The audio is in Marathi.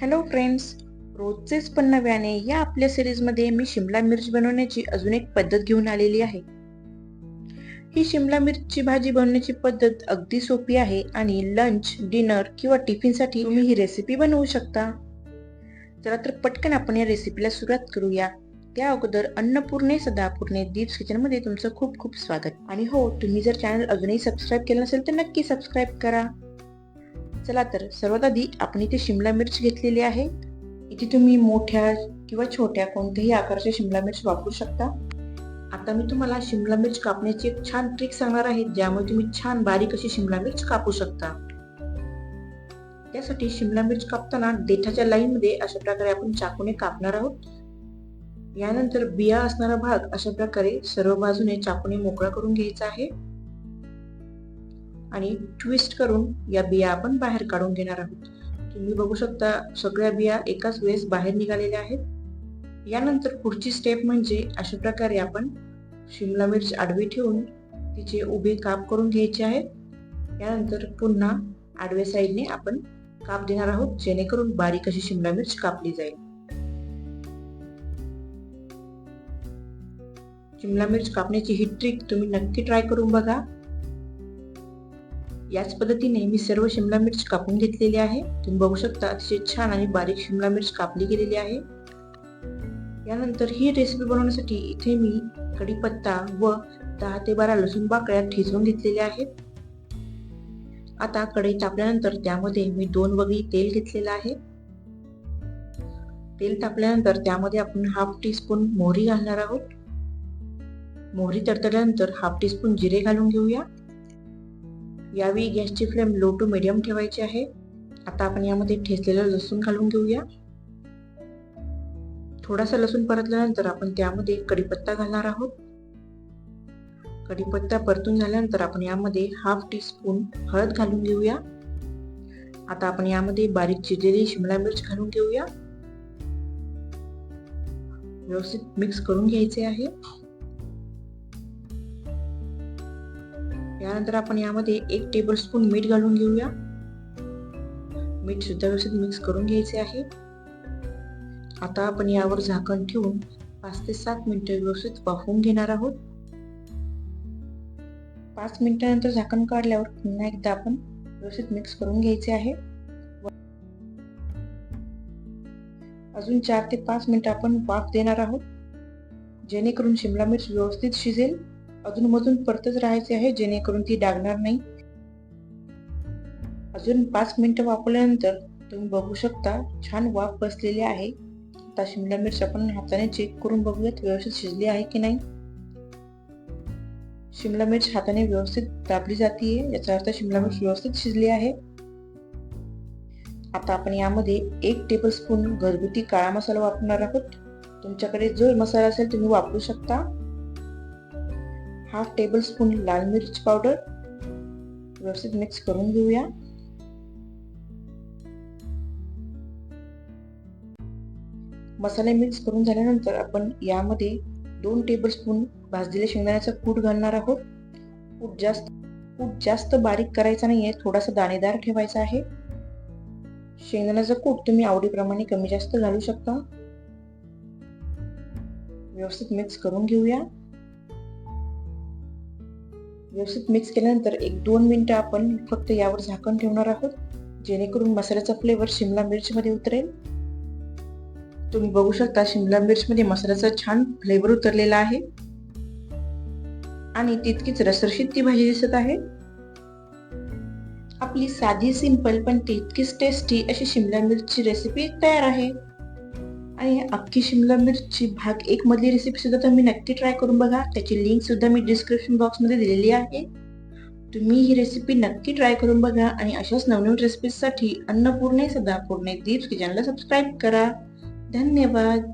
हॅलो फ्रेंड्स रोजचेच पण नव्याने या आपल्या सिरीजमध्ये मी शिमला मिर्च बनवण्याची अजून एक पद्धत घेऊन आलेली आहे. ही शिमला मिरची भाजी बनवण्याची पद्धत अगदी सोपी आहे आणि लंच डिनर किंवा टिफिनसाठी तुम्ही ही रेसिपी बनवू शकता. चला तर पटकन आपण या रेसिपीला सुरुवात करूया. त्या अगोदर अन्नपूर्णे सदापूर्णे दीप्स किचनमध्ये तुमचं खूप खूप स्वागत. आणि हो तुम्ही जर चॅनल अजूनही सबस्क्राईब केलं नसेल तर नक्की सबस्क्राईब करा. चला तर. सर्वात आधी आपण इथे शिमला मिर्च घेतलेली आहे. इथे तुम्ही मोठ्या किंवा छोट्या कोणत्याही आकाराच्या शिमला मिर्च वापरू शकता. आता मी तुम्हाला शिमला मिर्च कापण्याची एक छान ट्रिक सांगणार आहे. ज्यामुळे तुम्ही छान बारीक अशी शिमला मिर्च कापू शकता. त्यासाठी शिमला मिर्च कापताना देठाच्या लाईन मध्ये अशा प्रकारे आपण चाकूने कापणार आहोत. यानंतर बिया असणारा भाग अशा प्रकारे सर्व बाजूने चाकूने मोकळा करून घ्यायचा आहे. आणि ट्विस्ट करून या बिया आपण बाहेर काढून घेणार आहोत. तुम्ही बघू शकता सगळ्या बिया एकाच वेळेस बाहेर निघालेल्या आहेत. यानंतर पुढची स्टेप म्हणजे अशा प्रकारे आपण शिमला मिर्च आडवी ठेवून तिचे उभे काप करून घ्यायचे आहेत. यानंतर पुन्हा आडव्या साईडने आपण काप देणार आहोत जेणेकरून बारीक अशी शिमला मिर्च कापली जाईल. शिमला मिर्च कापण्याची ही ट्रिक तुम्ही नक्की ट्राय करून बघा. याच पद्धतीने मी सर्व शिमला मिर्च कापून घेतलेली आहे. तुम्ही बघू शकता अतिशय छान आणि बारीक शिमला मिर्च कापली गेलेली आहे. यानंतर ही रेसिपी बनवण्यासाठी इथे मी कढीपत्ता व दहा ते बारा लसूण बाकड्या ठिजवून घेतलेल्या आहेत. आता कढई तापल्यानंतर त्यामध्ये मी दोन वगळी तेल घेतलेलं आहे. तेल तापल्यानंतर त्यामध्ये आपण हाफ टीस्पून मोहरी घालणार आहोत. मोहरी तडतडल्यानंतर हाफ टीस्पून जिरे घालून घेऊया. यावेळी गॅसची फ्लेम लो टू मिडियम ठेवायची आहे. आता आपण यामध्ये ठेचलेलं लसूण घालून घेऊया. थोडासा लसूण परतल्यानंतर आपण त्यामध्ये कढीपत्ता घालणार आहोत. कढीपत्ता परतून झाल्यानंतर आपण यामध्ये हाफ टी स्पून हळद घालून घेऊया. आता आपण यामध्ये बारीक चिरलेली शिमला मिरच घालून घेऊया. व्यवस्थित मिक्स करून घ्यायचे आहे. त्यानंतर आपण यामध्ये एक टेबल स्पून मीठ घालून घेऊया. मीठ सुद्धा व्यवस्थित मिक्स करून घ्यायचे आहे. आता आपण यावर झाकण ठेवून पाच ते सात मिनिटं व्यवस्थित वाफवून घेणार आहोत. पाच मिनिटानंतर झाकण काढल्यावर पुन्हा एकदा आपण व्यवस्थित मिक्स करून घ्यायचे आहे. अजून चार ते पाच मिनिटं आपण वाफ देणार आहोत. जेणेकरून शिमला मिर्च व्यवस्थित शिजेल. अधूनमधून परतच राहायचे आहे जेणेकरून ती डागणार नाही. अजून पाच मिनिटं वापरल्यानंतर तुम्ही बघू शकता छान वाफ बसलेली आहे. आता शिमला मिरची आपण हाताने चेक करून बघूयात व्यवस्थित शिजली आहे की नाही. शिमला मिरच हाताने व्यवस्थित दाबली जाते याचा अर्थ शिमला मिरच व्यवस्थित शिजली आहे. आता आपण यामध्ये एक टेबल स्पून घरगुती काळा मसाला वापरणार आहोत. तुमच्याकडे जो मसाला असेल तुम्ही वापरू शकता. हाफ टेबल स्पून लाल मिरच पावडर व्यवस्थित मिक्स करून घेऊया. मसाले मिक्स करून झाल्यानंतर आपण यामध्ये दोन टेबल स्पून भाजलेल्या शेंगदाण्याचा कूट घालणार आहोत. कूट जास्त कूट जास्त बारीक करायचा नाहीये थोडासा दाणेदार ठेवायचा आहे. शेंगदाण्याचा कूट तुम्ही आवडीप्रमाणे कमी जास्त घालू शकता. व्यवस्थित मिक्स करून घेऊया. व्यवस्थित मिक्स केल्यानंतर एक दोन मिनटं आपण फक्त यावर झाकण ठेवणार आहोत. जेणेकरून मसाल्याचा फ्लेवर शिमला मिरचीमध्ये उतरेल. तुम्ही बघू शकता शिमला मिरचमध्ये मसाल्याचा छान फ्लेवर उतरलेला आहे. आणि तितकीच रसरशीत ती भाजी दिसत आहे. आपली साधी सिंपल पण तितकीच टेस्टी अशी शिमला मिरची रेसिपी तयार आहे. आणि अख्खी शिमला मिरची भाग एक मधली रेसिपी सुद्धा तुम्ही नक्की ट्राय करून बघा. त्याची लिंक सुद्धा मी डिस्क्रिप्शन बॉक्समध्ये दिलेली आहे. तुम्ही ही रेसिपी नक्की ट्राय करून बघा आणि अशाच नवनवीन रेसिपीसाठी अन्नपूर्णे सदापूर्णे दीप्स किचनला सबस्क्राईब करा. धन्यवाद.